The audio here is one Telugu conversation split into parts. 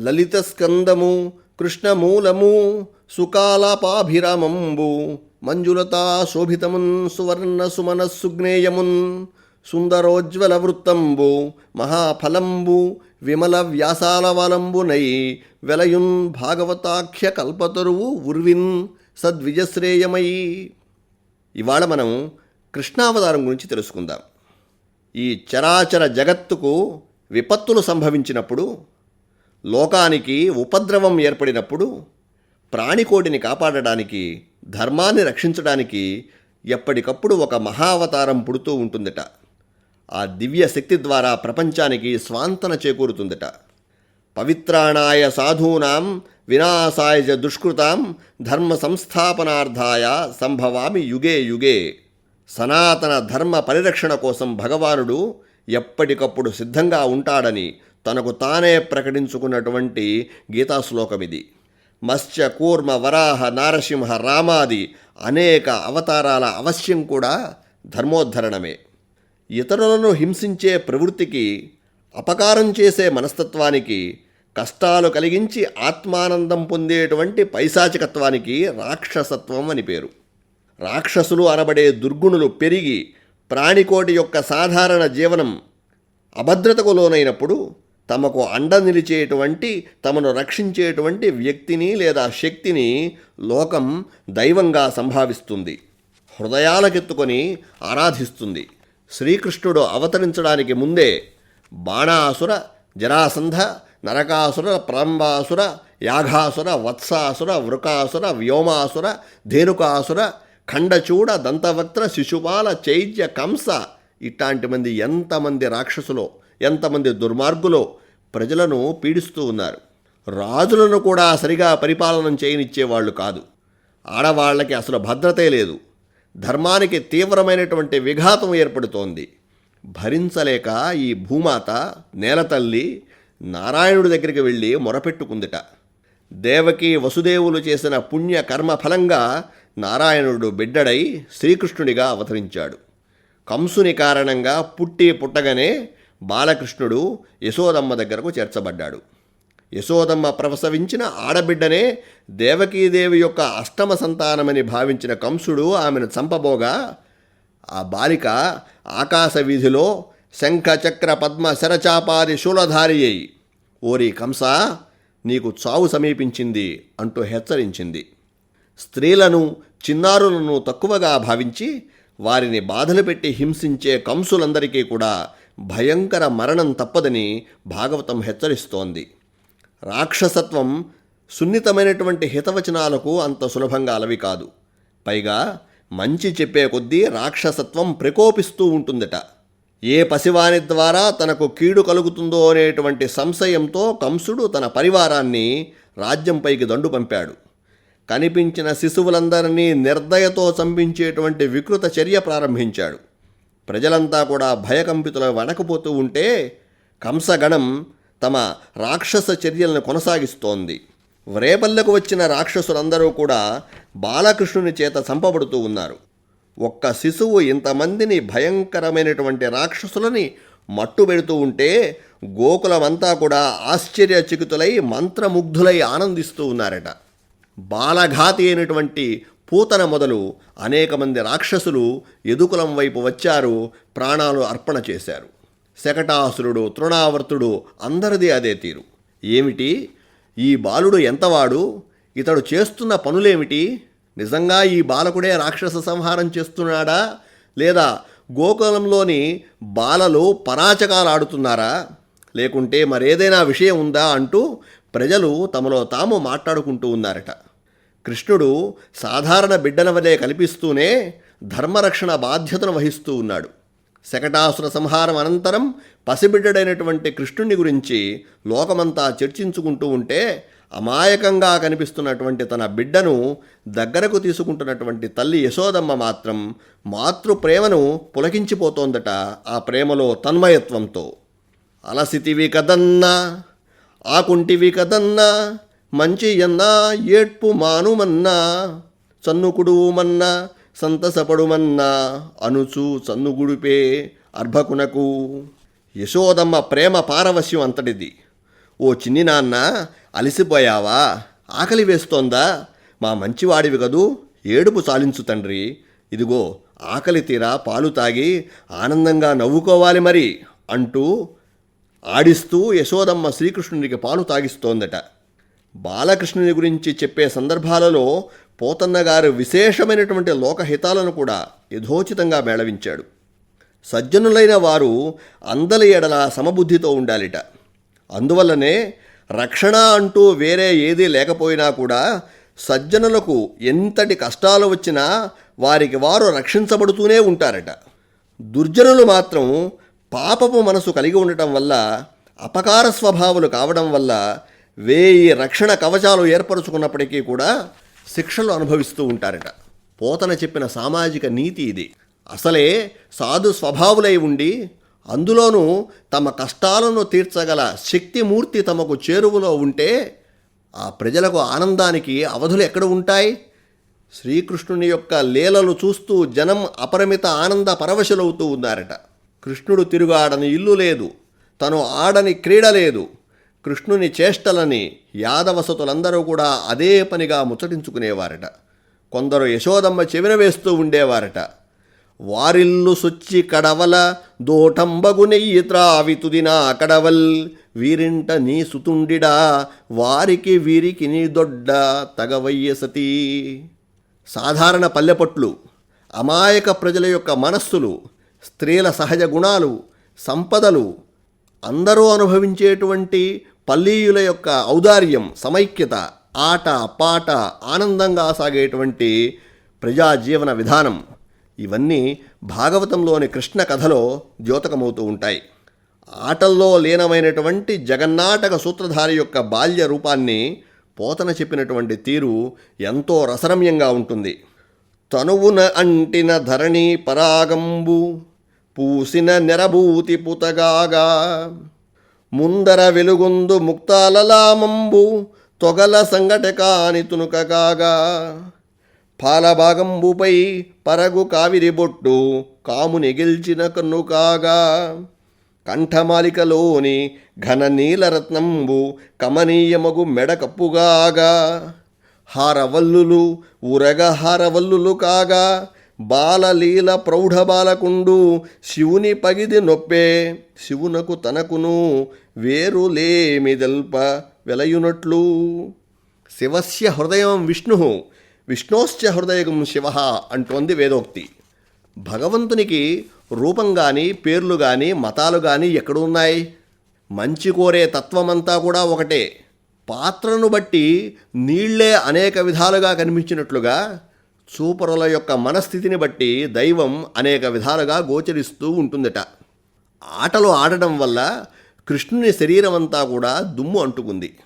లలిత స్కందము కృష్ణమూలము సుకాలపాభిరామంబు మంజులతా శోభితమున్ సువర్ణ సుమన సుజ్ఞేయమున్ సుందరోజ్వల వృత్తంబు మహాఫలంబు విమల వ్యాసాలవలంబునై వెలయున్ భాగవతాఖ్య కల్పతరువు ఉర్విన్ సద్విజశ్రేయమై. ఇవాళ మనం కృష్ణావతారం గురించి తెలుసుకుందాం. ఈ చరాచర జగత్తుకు విపత్తులు సంభవించినప్పుడు లోకానికి ఉపద్రవం ఏర్పడినప్పుడు ప్రాణికోటిని కాపాడడానికి ధర్మాన్ని రక్షించడానికి ఎప్పటికప్పుడు ఒక మహావతారం పుడుతూ ఉంటుందట. ఆ దివ్య శక్తి ద్వారా ప్రపంచానికి స్వాంతన చేకూరుతుందట. పవిత్రాణాయ సాధూనాం వినాశాయ దుష్కృతాం ధర్మ సంస్థాపనార్థాయ సంభవామి యుగే యుగే. సనాతన ధర్మ పరిరక్షణ కోసం భగవానుడు ఎప్పటికప్పుడు సిద్ధంగా ఉంటాడని తనకు తానే ప్రకటించుకున్నటువంటి గీతాశ్లోకమిది మత్స్య కూర్మ వరాహ నారసింహ రామాది అనేక అవతారాల అవశ్యం కూడా ధర్మోద్ధరణమే. ఇతరులను హింసించే ప్రవృత్తికి అపకారం చేసే మనస్తత్వానికి కష్టాలు కలిగించి ఆత్మానందం పొందేటువంటి పైశాచికత్వానికి రాక్షసత్వం అని పేరు. రాక్షసులు అనబడే దుర్గుణులు పెరిగి ప్రాణికోటి యొక్క సాధారణ జీవనం అభద్రతకు లోనైనప్పుడు తమకు అండ నిలిచేటువంటి తమను రక్షించేటువంటి వ్యక్తిని లేదా శక్తిని లోకం దైవంగా సంభావిస్తుంది. హృదయాలకెత్తుకొని ఆరాధిస్తుంది. శ్రీకృష్ణుడు అవతరించడానికి ముందే బాణాసుర జరాసంధ నరకాసుర ప్రాంబాసుర యాఘాసుర వత్సాసుర వృకాసుర వ్యోమాసుర ధేనుకాసుర ఖండచూడ దంతవక్త్ర శిశుపాల చైత్య కంస ఇట్లాంటి మంది ఎంతమంది రాక్షసులో ఎంతమంది దుర్మార్గులో ప్రజలను పీడిస్తూ ఉన్నారు. రాజులను కూడా సరిగా పరిపాలన చేయనిచ్చేవాళ్ళు కాదు. ఆడవాళ్ళకి అసలు భద్రతే లేదు. ధర్మానికి తీవ్రమైనటువంటి విఘాతం ఏర్పడుతోంది. భరించలేక ఈ భూమాత నేలతల్లి నారాయణుడి దగ్గరికి వెళ్ళి మొరపెట్టుకుందిట. దేవకి వసుదేవులు చేసిన పుణ్య కర్మ ఫలంగా నారాయణుడు బిడ్డడై శ్రీకృష్ణుడిగా అవతరించాడు. కంసుని కారణంగా పుట్టి పుట్టగానే బాలకృష్ణుడు యశోదమ్మ దగ్గరకు చేర్చబడ్డాడు. యశోదమ్మ ప్రసవించిన ఆడబిడ్డనే దేవకీదేవి యొక్క అష్టమ సంతానమని భావించిన కంసుడు ఆమెను చంపబోగా ఆ బాలిక ఆకాశ వీధిలో శంఖ చక్ర పద్మ శరచాపాది శూలధారి అయి ఓరి కంస నీకు చావు సమీపించింది అంటూ హెచ్చరించింది. స్త్రీలను చిన్నారులను తక్కువగా భావించి వారిని బాధలు పెట్టి హింసించే కంసులందరికీ కూడా భయంకర మరణం తప్పదని భాగవతం హెచ్చరిస్తోంది. రాక్షసత్వం సున్నితమైనటువంటి హితవచనాలకు అంత సులభంగా అలవి కాదు. పైగా మంచి చెప్పే కొద్దీ రాక్షసత్వం ప్రకోపిస్తూ ఉంటుందట. ఏ పసివాని ద్వారా తనకు కీడు కలుగుతుందో అనేటువంటి సంశయంతో కంసుడు తన పరివారాన్ని రాజ్యంపైకి దండు పంపాడు. కనిపించిన శిశువులందరినీ నిర్దయతో చంపించేటువంటి వికృత చర్య ప్రారంభించాడు. ప్రజలంతా కూడా భయకంపితుల వణకపోతూ ఉంటే కంసగణం తమ రాక్షస చర్యలను కొనసాగిస్తోంది. వ్రేపల్లెకు వచ్చిన రాక్షసులందరూ కూడా బాలకృష్ణుని చేత చంపబడుతూ ఉన్నారు. ఒక్క శిశువు ఇంతమందిని భయంకరమైనటువంటి రాక్షసులని మట్టుబెడుతూ ఉంటే గోకులమంతా కూడా ఆశ్చర్యచకితులై మంత్రముగ్ధులై ఆనందిస్తూ ఉన్నారట. బాలఘాతి అయినటువంటి పూతన మొదలు అనేక మంది రాక్షసులు యదుకులం వైపు వచ్చారు ప్రాణాలు అర్పణ చేశారు. శకటాసురుడు తృణావర్తుడు అందరిది అదే తీరు. ఏమిటి? ఈ బాలుడు ఎంతవాడు? ఇతడు చేస్తున్న పనులేమిటి? నిజంగా ఈ బాలకుడే రాక్షస సంహారం చేస్తున్నాడా? లేదా గోకులంలోని బాలలు పరాచకాలు ఆడుతున్నారా? లేకుంటే మరేదైనా విషయం ఉందా అంటూ ప్రజలు తమలో తాము మాట్లాడుకుంటూ ఉన్నారట. కృష్ణుడు సాధారణ బిడ్డల వలె కల్పిస్తూనే ధర్మరక్షణ బాధ్యతను వహిస్తూ ఉన్నాడు. శకటాసుర సంహారం అనంతరం పసిబిడ్డడైనటువంటి కృష్ణుని గురించి లోకమంతా చర్చించుకుంటూ ఉంటే అమాయకంగా కనిపిస్తున్నటువంటి తన బిడ్డను దగ్గరకు తీసుకుంటున్నటువంటి తల్లి యశోదమ్మ మాత్రం మాతృ ప్రేమను పులకించిపోతోందట ఆ ప్రేమలో తన్మయత్వంతో. అలసితివి కదన్నా ఆకుంటివి కదన్నా మంచి ఎన్నా ఏడ్పు మానుమన్నా చన్నుకుడుమన్నా సంతసపడుమన్నా అనుచు చన్నుగుడిపే అర్భకునకు. యశోదమ్మ ప్రేమ పారవశ్యం అంతటిది. ఓ చిన్ని నాన్న అలసిపోయావా? ఆకలి వేస్తోందా? మా మంచివాడివి కదూ ఏడుపు చాలించు తండ్రి. ఇదిగో ఆకలి తీరా పాలు తాగి ఆనందంగా నవ్వుకోవాలి మరి అంటూ ఆడిస్తూ యశోదమ్మ శ్రీకృష్ణునికి పాలు తాగిస్తోందట. బాలకృష్ణుని గురించి చెప్పే సందర్భాలలో పోతన్న గారు విశేషమైనటువంటి లోకహితాలను కూడా యథోచితంగా మేళవించాడు. సజ్జనులైన వారు అందలి ఎడల సమబుద్ధితో ఉండాలిట. అందువల్లనే రక్షణ అంటూ వేరే ఏదీ లేకపోయినా కూడా సజ్జనులకు ఎంతటి కష్టాలు వచ్చినా వారికి వారు రక్షించబడుతూనే ఉంటారట. దుర్జనులు మాత్రం పాపపు మనసు కలిగి ఉండటం వల్ల అపకార స్వభావులు కావడం వల్ల వేయి రక్షణ కవచాలు ఏర్పరచుకున్నప్పటికీ కూడా శిక్షలు అనుభవిస్తూ ఉంటారట. పోతన చెప్పిన సామాజిక నీతి ఇది. అసలే సాధు స్వభావులై ఉండి అందులోనూ తమ కష్టాలను తీర్చగల శక్తిమూర్తి తమకు చేరువలో ఉంటే ఆ ప్రజలకు ఆనందానికి అవధులు ఎక్కడ ఉంటాయి? శ్రీకృష్ణుని యొక్క లీలలు చూస్తూ జనం అపరిమిత ఆనంద పరవశులవుతూ ఉన్నారట. కృష్ణుడు తిరుగాడని ఇల్లు లేదు. తను ఆడని క్రీడ లేదు. కృష్ణుని చేష్టలని యాదవసతులందరూ కూడా అదే పనిగా ముచ్చటించుకునేవారట. కొందరు యశోదమ్మ చెవిన వేస్తూ ఉండేవారట. వారిల్లు సొచ్చి కడవల దోటంబగు నెయ్యి త్రావితుదినా కడవల్ వీరింట నీ సుతుండిడా వారికి వీరికి నీ దొడ్డ తగవయ్య సతీ. సాధారణ పల్లెపట్లు అమాయక ప్రజల యొక్క మనస్సులు స్త్రీల సహజ గుణాలు సంపదలు అందరూ అనుభవించేటువంటి పల్లీయుల యొక్క ఔదార్యం సమైక్యత ఆట పాట ఆనందంగా సాగేటువంటి ప్రజాజీవన విధానం. ఇవన్నీ భాగవతంలోని కృష్ణ కథలో ద్యోతకమవుతూ ఉంటాయి. ఆటల్లో లీనమైనటువంటి జగన్నాటక సూత్రధారి యొక్క బాల్య రూపాన్ని పోతన చెప్పినటువంటి తీరు ఎంతో రసరమ్యంగా ఉంటుంది. తనువున అంటిన ధరణి పరాగంబు పూసిన నెరభూతి పుతగాగా ముందర వెలుగొందు ముక్తాలలామంబు తొగల సంగట కాని తునుకగాగా. పాలభాగంబుపై పరగు కావిరి బొట్టు కాముని గెల్చిన కన్ను కాగా కంఠమాలికలోని ఘన నీలరత్నంబు కమనీయమగు మెడ కప్పుగాగా హారవల్లులు ఉరగ హారవల్లులు కాగా. బాలలీల ప్రౌఢ బాలకుండు శివుని పగిది నొప్పే శివునకు తనకును వేరు లేమిదల్ప వెలయునట్లు. శివస్య హృదయం విష్ణు విష్ణోశ్చ హృదయం శివ అంటోంది వేదోక్తి. భగవంతునికి రూపం కానీ పేర్లు కానీ మతాలు కానీ ఎక్కడున్నాయి మంచి కోరే తత్వమంతా కూడా ఒకటే. పాత్రను బట్టి నీళ్ళే అనేక విధాలుగా కనిపించినట్లుగా చూపరుల యొక్క మనస్థితిని బట్టి దైవం అనేక విధాలుగా గోచరిస్తూ ఉంటుందట. ఆటలు ఆడడం వల్ల కృష్ణుని శరీరం అంతా కూడా దుమ్ము అంటుకుంది.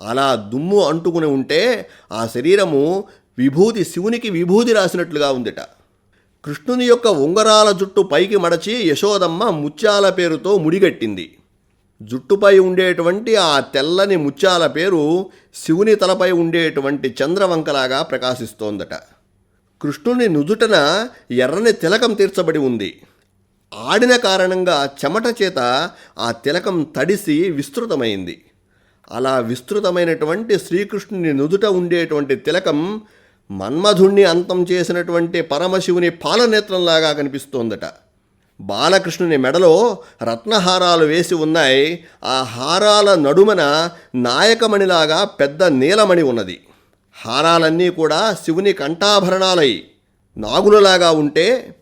అలా దుమ్ము అంటుకుని ఉంటే ఆ శరీరము విభూతి శివునికి విభూతి రాసినట్లుగా ఉందిట. కృష్ణుని యొక్క ఉంగరాల జుట్టు పైకి మడచి యశోదమ్మ ముత్యాల పేరుతో ముడిగట్టింది. జుట్టుపై ఉండేటువంటి ఆ తెల్లని ముత్యాల పేరు శివుని తలపై ఉండేటువంటి చంద్రవంకలాగా ప్రకాశిస్తోందట. కృష్ణుని నుదుటన ఎర్రని తిలకం తీర్చబడి ఉంది. ఆడిన కారణంగా చెమట చేత ఆ తిలకం తడిసి విస్తృతమైంది. అలా విస్తృతమైనటువంటి శ్రీకృష్ణుని నుదుట ఉండేటువంటి తిలకం మన్మధుణ్ణి అంతం చేసినటువంటి పరమశివుని పాలనేత్రంలాగా కనిపిస్తోందట. బాలకృష్ణుని మెడలో రత్నహారాలు వేసి ఉన్నాయి. ఆ హారాల నడుమన నాయకమణిలాగా పెద్ద నీలమణి ఉన్నది. హారాలన్నీ కూడా శివుని కంఠాభరణాలై. నాగులలాగా ఉంటే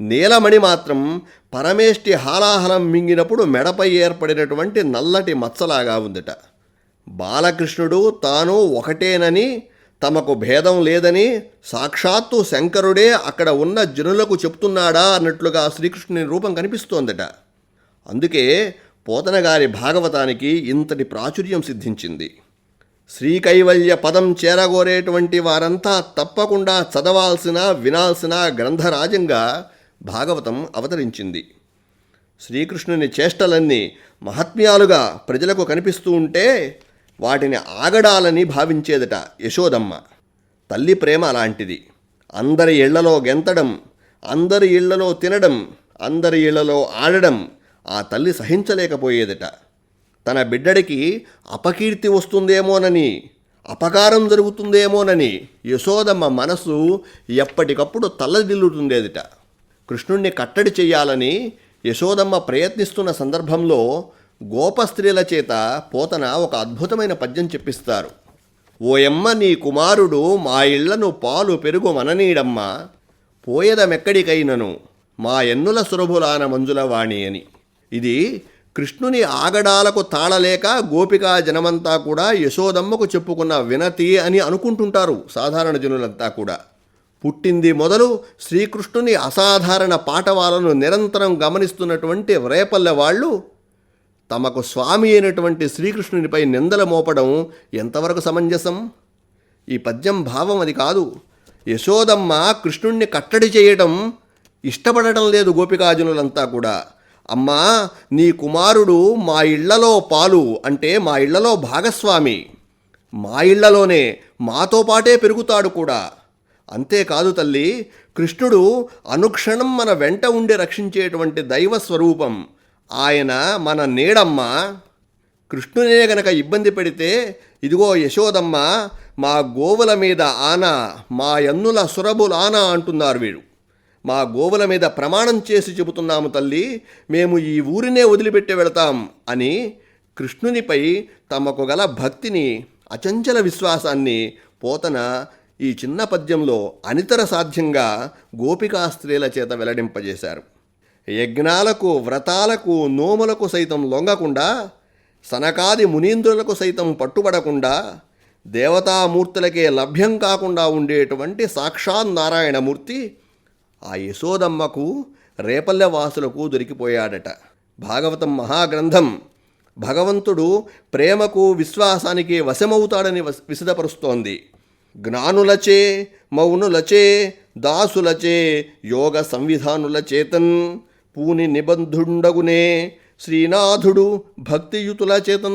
నీలమణి మాత్రం పరమేష్టి హాలాహలం మింగినప్పుడు మెడపై ఏర్పడినటువంటి నల్లటి మచ్చలాగా ఉందట. బాలకృష్ణుడు తాను ఒకటేనని తమకు భేదం లేదని సాక్షాత్తు శంకరుడే అక్కడ ఉన్న జనులకు చెప్తున్నాడా అన్నట్లుగా శ్రీకృష్ణుని రూపం కనిపిస్తోందట. అందుకే పోతనగారి భాగవతానికి ఇంతటి ప్రాచుర్యం సిద్ధించింది. శ్రీకైవల్య పదం చేరగోరేటువంటి వారంతా తప్పకుండా చదవాల్సిన వినాల్సిన గ్రంథరాజంగా భాగవతం అవతరించింది. శ్రీకృష్ణుని చేష్టలన్నీ మహాత్మ్యాలుగా ప్రజలకు కనిపిస్తూ ఉంటే వాటిని ఆగడాలని భావించేదట యశోదమ్మ. తల్లి ప్రేమ అలాంటిది. అందరి ఇళ్ళలో గెంతడం అందరి ఇళ్ళలో తినడం అందరి ఇళ్ళలో ఆడడం ఆ తల్లి సహించలేకపోయేదట. తన బిడ్డడికి అపకీర్తి వస్తుందేమోనని అపకారం జరుగుతుందేమోనని యశోదమ్మ మనసు ఎప్పటికప్పుడు తల్లదిల్లుతుండేదిట. కృష్ణుణ్ణి కట్టడి చేయాలని యశోదమ్మ ప్రయత్నిస్తున్న సందర్భంలో గోపస్త్రీల చేత పోతన ఒక అద్భుతమైన పద్యం చెప్పిస్తారు. ఓయమ్మ నీ కుమారుడు మా ఇళ్ళను పాలు పెరుగు మననీడమ్మ పోయదమెక్కడికైనను మా ఎన్నుల సురభులాన మంజుల వాణి అని. ఇది కృష్ణుని ఆగడాలకు తాళలేక గోపికా జనమంతా కూడా యశోదమ్మకు చెప్పుకున్న వినతి అని అనుకుంటుంటారు సాధారణ జనులంతా కూడా. పుట్టింది మొదలు శ్రీకృష్ణుని అసాధారణ పాఠవాలను నిరంతరం గమనిస్తున్నటువంటి రేపల్లె వాళ్ళు తమకు స్వామి అయినటువంటి శ్రీకృష్ణునిపై నిందల మోపడం ఎంతవరకు సమంజసం? ఈ పద్యం భావం అది కాదు. యశోదమ్మ కృష్ణుణ్ణి కట్టడి చేయడం ఇష్టపడటం లేదు గోపికాజనులంతా కూడా. అమ్మా నీ కుమారుడు మా ఇళ్ళలో పాలు అంటే మా ఇళ్ళలో భాగస్వామి. మా ఇళ్ళలోనే మాతో పాటే పెరుగుతాడు కూడా. అంతేకాదు తల్లి కృష్ణుడు అనుక్షణం మన వెంట ఉండి రక్షించేటువంటి దైవ స్వరూపం. ఆయన మన నీడమ్మ. కృష్ణునే గనక ఇబ్బంది పెడితే ఇదిగో యశోదమ్మ మా గోవుల మీద ఆన మా ఎన్నుల సురబుల ఆన అంటున్నారు వీడు. మా గోవుల మీద ప్రమాణం చేసి చెబుతున్నాము తల్లి మేము ఈ ఊరినే వదిలిపెట్టి వెళతాం అని కృష్ణునిపై తమకు గల భక్తిని అచంచల విశ్వాసాన్ని పోతన ఈ చిన్న పద్యంలో అనితర సాధ్యంగా గోపికా స్త్రీల చేత వెల్లడింపజేశారు. యజ్ఞాలకు వ్రతాలకు నోములకు సైతం లొంగకుండా సనకాది మునీంద్రులకు సైతం పట్టుబడకుండా దేవతామూర్తులకే లభ్యం కాకుండా ఉండేటువంటి సాక్షాత్ నారాయణమూర్తి ఆ యశోదమ్మకు రేపల్లె వాసులకు దొరికిపోయాడట. భాగవతం మహాగ్రంథం. భగవంతుడు ప్రేమకు విశ్వాసానికి వశమవుతాడని విశదపరుస్తోంది. జ్ఞానులచే మౌనులచే దాసులచే యోగ సంవిధానుల చేతన్ పూని నిబంధుండగునే శ్రీనాథుడు భక్తియుతుల చేతన్